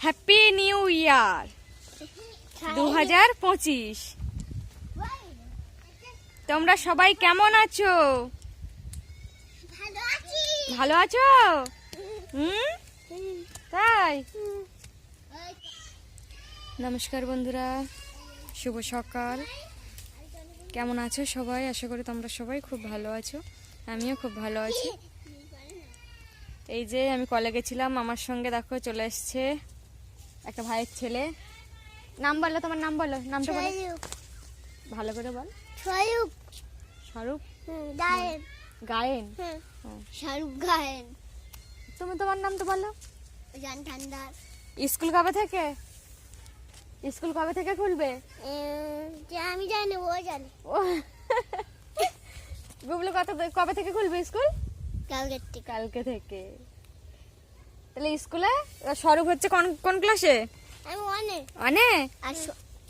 Happy new year. দু হাজার পঁচিশ। তোমরা সবাই কেমন আছো? ভালো আছো। হুম? তাই? নমস্কার বন্ধুরা শুভ সকাল। কেমন আছো সবাই? আশা করি তোমরা সবাই খুব ভালো আছো। আমিও খুব ভালো আছি। এই যে আমি কলে গেছিলাম আমার সঙ্গে দেখো চলে এসছে একটা ভাইয়ের ছেলে। নাম বলো তোমার নাম বলো নামটা বলো। ভালো করে বল। সয়ুক স্বরূপ? গায়েন। গায়েন? শাহরুখ গায়েন। তুমি তোমার নাম তো বলো। জান ঠান্ডার। স্কুল কবে থেকে? স্কুল কবে থেকে খুলবে? যে আমি জানি ও জানে। গুগলো কত কবে থেকে খুলবে স্কুল? কালকে থেকে। কালকে থেকে। তাহলে স্কুলে স্বরূপ হচ্ছে কোন কোন ক্লাসে? আমি অনে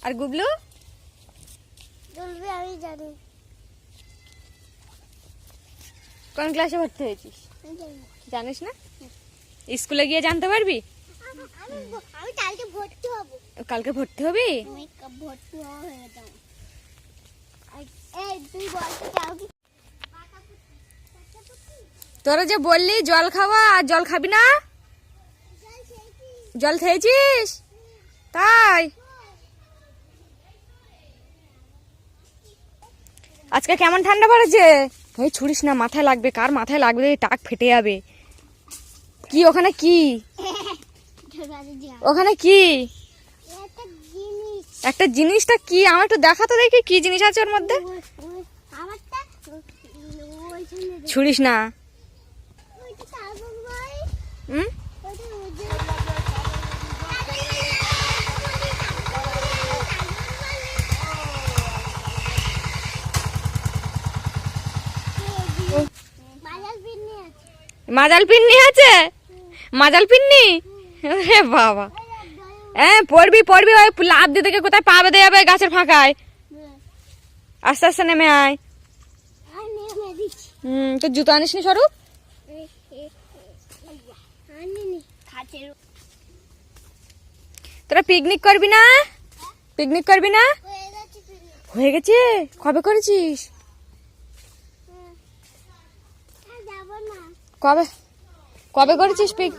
আর গুবলু? আমি জানি। কোন ক্লাসে ভর্তি হয়েছিস। জানিস না? স্কুলে গিয়ে জানতে পারবি? আমি কালকে ভর্তি হব। কালকে ভর্তি হবি? আমি ভর্তি হয়ে যাব। এই তুই বলতে কি? তোরা যে বললি জল খাওয়া আর জল খাবি না? জল খেয়েছিস? তাই? আজকে কেমন ঠান্ডা পড়েছে? ওই ছুড়িস না, মাথায় লাগবে, কার মাথায় লাগবে? টাক ফেটে যাবে। কি, ওখানে কি? ওখানে কি? একটা জিনিসটা কি? আমার একটু দেখাতো দেখি, কি জিনিস আছে ওর মধ্যে। ছুড়িস না। হুম? মাজাল পিন্নি আছে? মাজাল পিন্নি? বাবা। হ্যাঁ পড়বি পড়বি, ওই লাভ থেকে কোথায় পাবে দেবে গাছের ফাঁকায়। আস্তে আস্তে নেমে আয়। হুম, তোর জুতো আনিস নি, স্বরূপ? তোরা পিকনিক করবি না? পিকনিক করবি না। হয়ে গেছে? কবে করেছিস হুম। আর যাব না কবে? কবে করেছিস পিক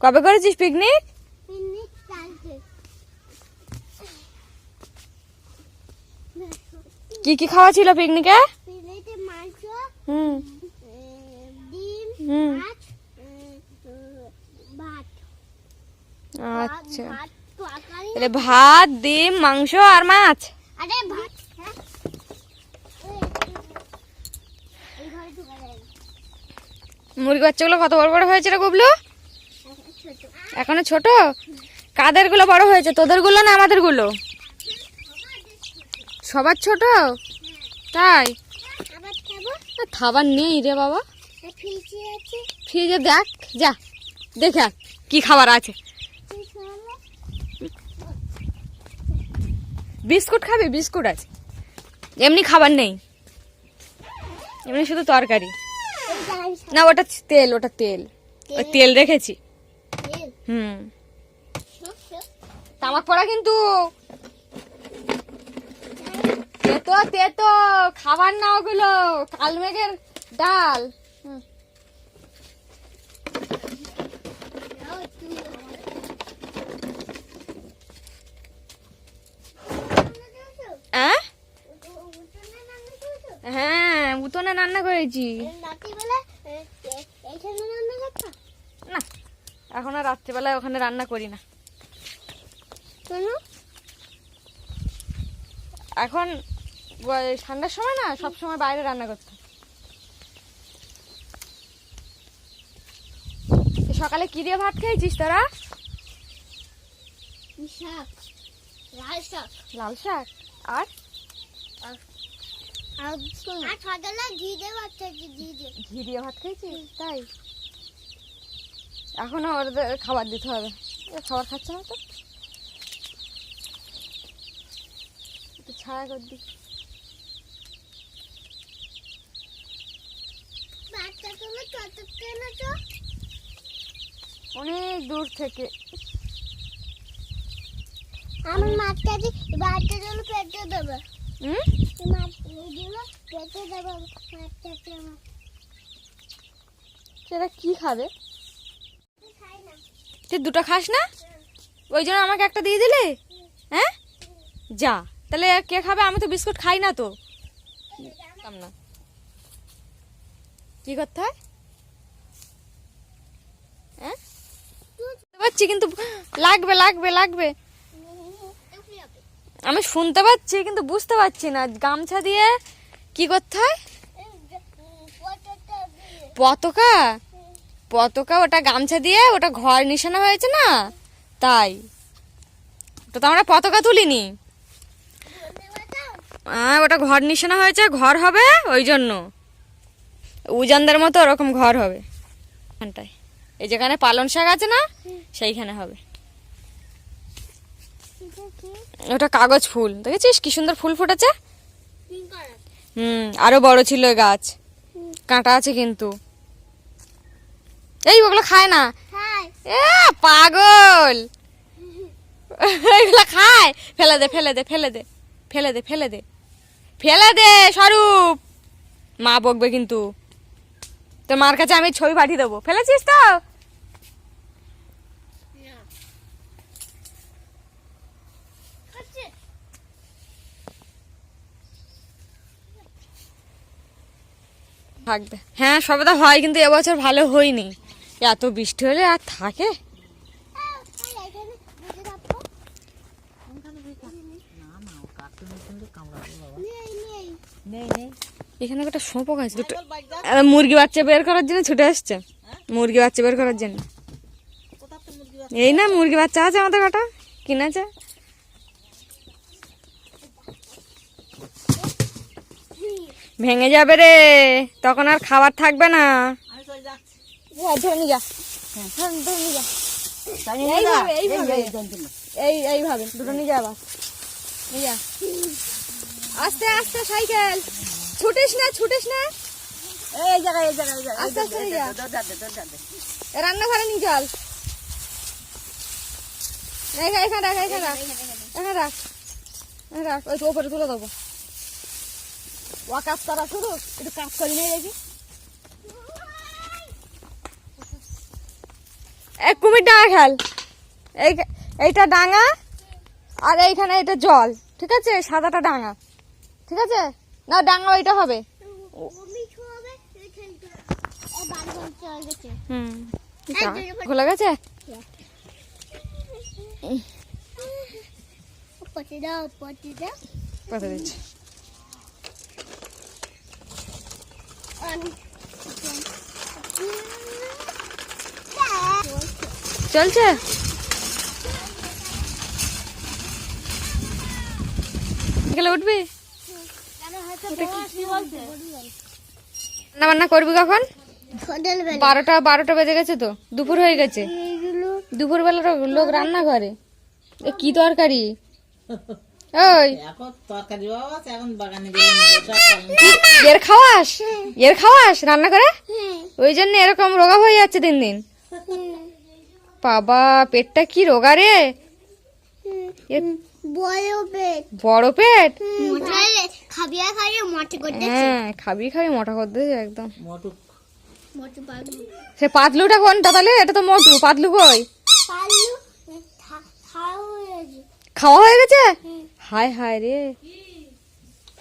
কবে করেছিস পিকনিক কি কি খাওয়া ছিল পিকনিকে হুম। হুম। আচ্ছা। ভাত ভাত ডিম মাংস আর মাছ? আরে ভাত হ্যাঁ এই, এই ঘরে ঢোকা যায় না। মুরগি বাচ্চাগুলো কত বড় বড় হয়েছে রে গুবলু? এখন ছোট? কাদেরগুলো বড় হয়েছে তোদেরগুলো না আমাদেরগুলো সবার ছোট? তাই? খাবার নেই রে বাবা। ফ্রিজে দেখ, যা, দেখে কি খাবার আছে। বিস্কুট খাবি? বিস্কুট আছে। এমনি খাবার নেই। এমনি শুধু তরকারি। না, ওটা তেল ওটা তেল। ওই তেল রেখেছি। হুম। তামাক পড়া কিন্তু। তেতো তেতো, খাবার না ওগুলো, কালমেঘের ডাল হুম। নাও তুই আহ? হ্যাঁ করতো না এখন আর রাত্রিবেলায় ওখানে রান্না করি না। এখন ঠান্ডার সময় না সব সময় বাইরে রান্না করতে। সকালে কি দিয়ে ভাত খেয়েছিস তোরা? লাল শাক। লাল শাক। আর? সকালে ঘি দিয়ে বাচ্চা ঘি দিয়ে। ঘি দিয়ে ভাত খেয়েছিস তাই? এখনও ওদের খাবার দিতে হবে। এ খাবার খাচ্ছে না তো? একটু ছায়া কর দি অনেক দূর থেকে। আমার মাছটা যে বাচ্চা জন্য পেটে দেবে। সেটা কি খাবে? তুই দুটো খাস না? ওই জন্য আমাকে একটা দিয়ে দিলে? হ্যাঁ? যা। তাহলে কে খাবে? আমি তো বিস্কুট খাই না তো। না। কি করতে হয়? হ্যাঁ? পাচ্ছি কিন্তু লাগবে লাগবে লাগবে। আমি শুনতে পাচ্ছি, কিন্তু বুঝতে পারছি না। গামছা দিয়ে কি করতে হয়? পতাকা? পতাকা, ওটা গামছা দিয়ে ওটা ঘর নিশানা হয়েছে না? তাই। তো আমরা পতাকা তুলিনি। হ্যাঁ ওটা ঘর নিশানা হয়েছে, ঘর হবে ওই জন্য। উজানদের মতো ওরকম ঘর হবে। এখানটায়। এই যেখানে পালন শাক আছে না, সেইখানে হবে। ওটা কাগজ ফুল দেখেছিস? কি সুন্দর ফুল ফুটেছে? হুম আরও বড় ছিল গাছ। কাঁটা আছে কিন্তু। এই ওগুলো খায় না? এ পাগল! এগুলো খায়। ফেলে দে ফেলে দে ফেলে দে ফেলে দে ফেলে দে। ফেলে দে স্বরূপ! মা বকবে কিন্তু। তোর মার কাছে আমি ছবি পাঠিয়ে দেবো। ফেলেছিস তো? থাকবে। হ্যাঁ সবেদা হয়, কিন্তু এবছর ভালো হয়নি। এত বৃষ্টি হলে আর থাকে? এখানে একটা সোঁপক আছে, দুটো। মুরগি বাচ্চা বের করার জন্য ছুটে আসছে। মুরগি বাচ্চা বের করার জন্য। এই না, মুরগি বাচ্চা আছে আমাদের কটা। কিনেছে? ভেঙে যাবে রে। তখন আর খাবার থাকবে না। এই এইভাবে। দুটো নিয়ে আস্তে আস্তে সাইকেল। ছুটিস না ছুটিস না। এই জায়গায় এই জায়গায় এই জায়গায়। আস্তে আস্তে নিয়ে যা। রান্নাঘরে নিয়ে চল। এখানে এখানে রাখ এখানে রাখ। এখানে রাখ। রাখ। ওই তো ওপরে তুলে দেবো। ও কাজ করা শুরু একটু কাজ করি নেই দেখি। এক কুমির ডাঙা খেল। এই এইটা ডাঙা আর এইখানে এটা জল ঠিক আছে? সাদাটা ডাঙা ঠিক আছে? না ডাঙা ওইটা হবে। হুম খোলা গেছে? পটি দাও পটি দাও। কথা দিচ্ছি। চলছে? গেলে উঠবি? রান্না বান্না করবি কখন? বারোটা বারোটা বেজে গেছে তো। দুপুর হয়ে গেছে। এইগুলো দুপুর বেলা লোক রান্না করে এ কি তরকারি? ওই এর খাওয়াস? এর খাওয়াস রান্না করে? ওই জন্য এরকম রোগা হয়ে যাচ্ছে দিন দিন। বাবা পেটটা কি রোগা রে? বড় পেট। বড় পেট? মোটালে খাবিয়া খাইয়ে মোটে করতে হ্যাঁ খাবি খাবি মোটা করে দিয়েছে একদম। সে পাতলুটা কোনটা তাহলে? এটা তো মোটু পাতলু কই? খাওয়া হয়ে গেছে? হায় হায় রে।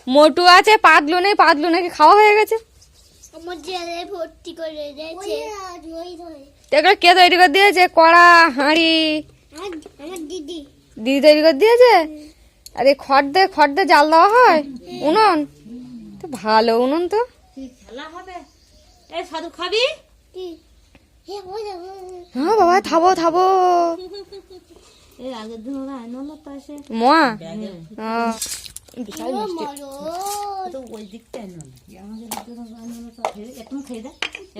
মোটু আছে পাতলু নেই পাতলু নাকি খাওয়া হয়ে গেছে? এগুলো কে তৈরি করে দিয়েছে? কড়া হাঁড়ি। দিদি। দিদি তৈরি করে দিয়েছে? আরে খড় দে খড় দে জাল দেওয়া হয়? উনুন? তো ভালো উনুন তো। খেলা হবে? এই সাধু খাবি? কি? হে ওই দেখো হ্যাঁ বাবা থাবো থাবো। এই আগের দিন ওরা আইনলো তো এসে মোয়া? ব্যাগে। হ্যাঁ। তো ওই দিকটা আইনলো। আমাদের দিকটা আইনলো তো একটু খেয়ে দে।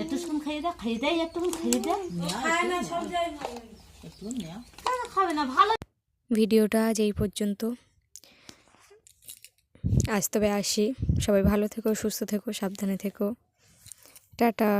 একটু শুন খেয়ে দে খেয়ে দে একটু খেয়ে দে। খায় না সব জায়গায় একটু নেও খাবে না ভালো। ভিডিওটা আজ এই পর্যন্ত। আজ তবে আসি। সবাই ভালো থেকো সুস্থ থেকো সাবধানে থেকো। টাটা।